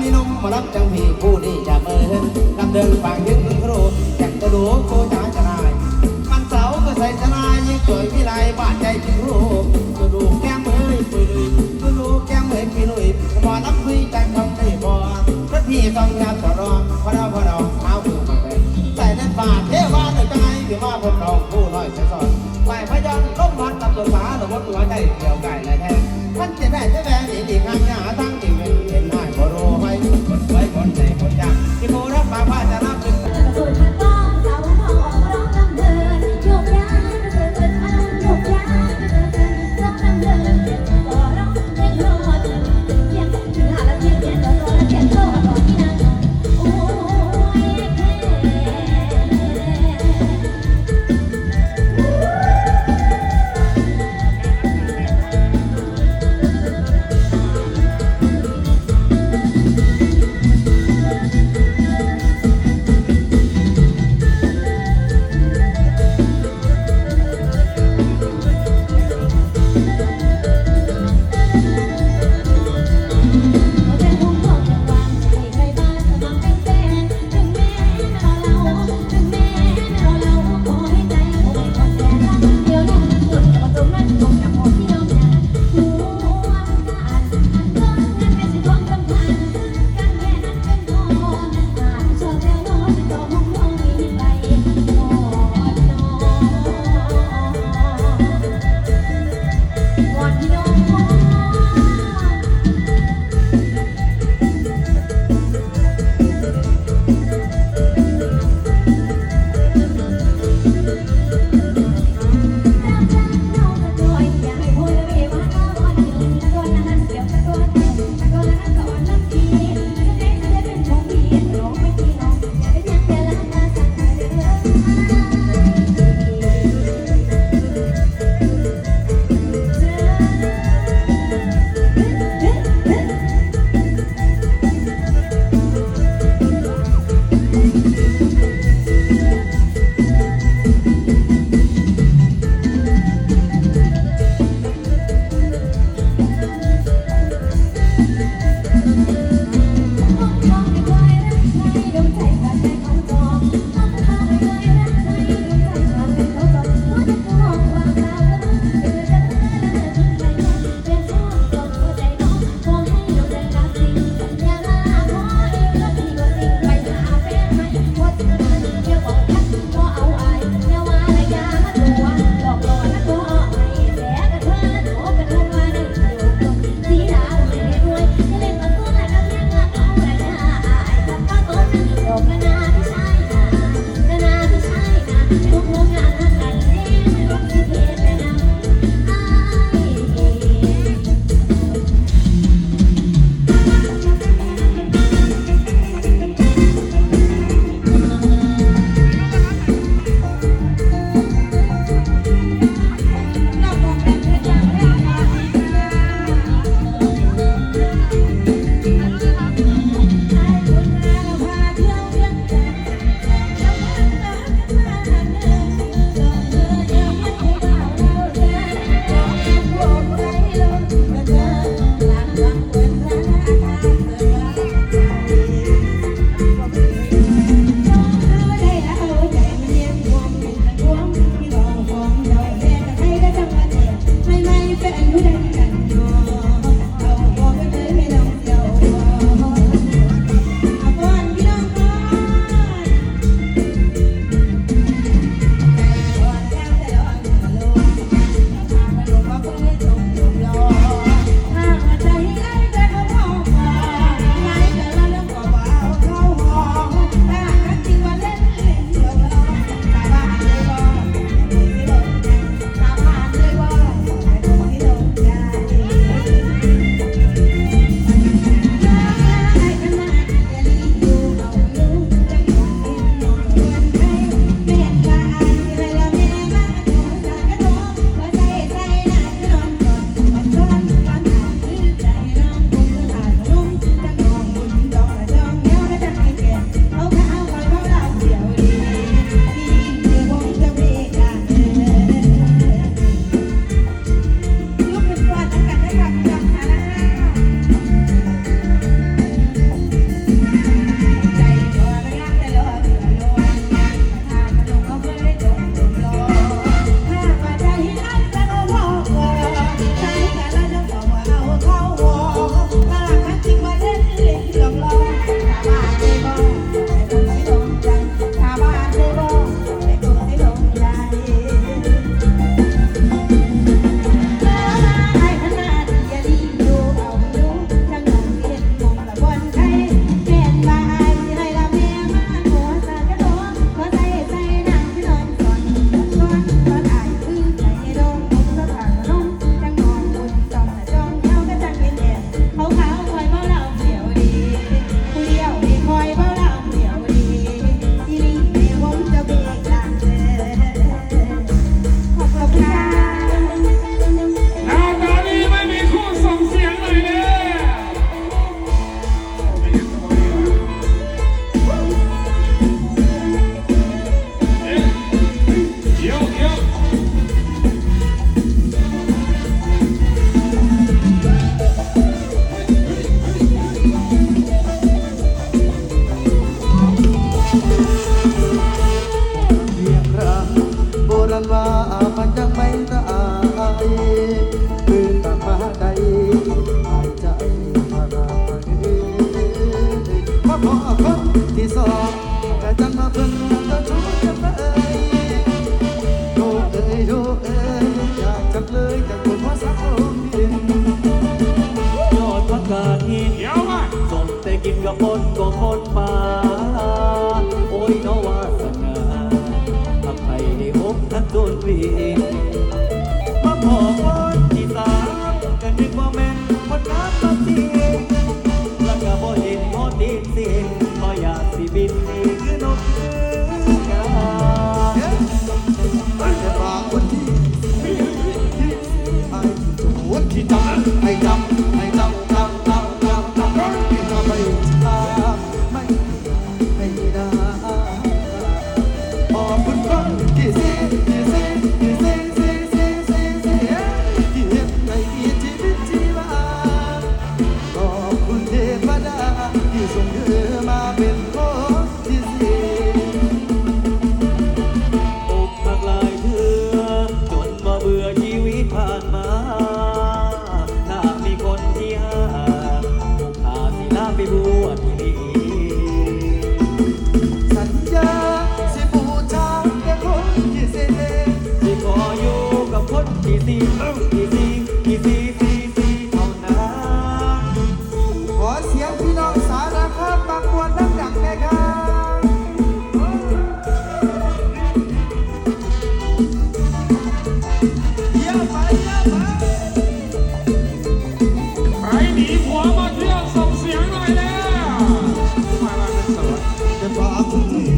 หมารับจังพี่ผู้นี้จะเมินนำเดินฟังยึดครูแต่งตัวดูครูจ๋าจะนายมันเสาก็ใส่ชนายยิ่งสวยวิไลบาดใจถึงรูปตัวดูแก้มเอ้ยปุยลุยตัวดูแก้มเอ้ยปุยลุยหมอรับคุยใจคำได้บ่พระพี่ต้องยาต่อรองพระเราพระเราเท้าคือมาเป็นใส่เน็ตบาทเทวาหนึ่งใจถือว่าพวกเราผู้น้ คนก็คนมาโอ้ยน้อวาสนาทำให้ได้พบทักโดนวีมาพอคนที่สามก็นึกว่า มาลาเป็นสวัสดิ์เจ้าฟ้าคุณ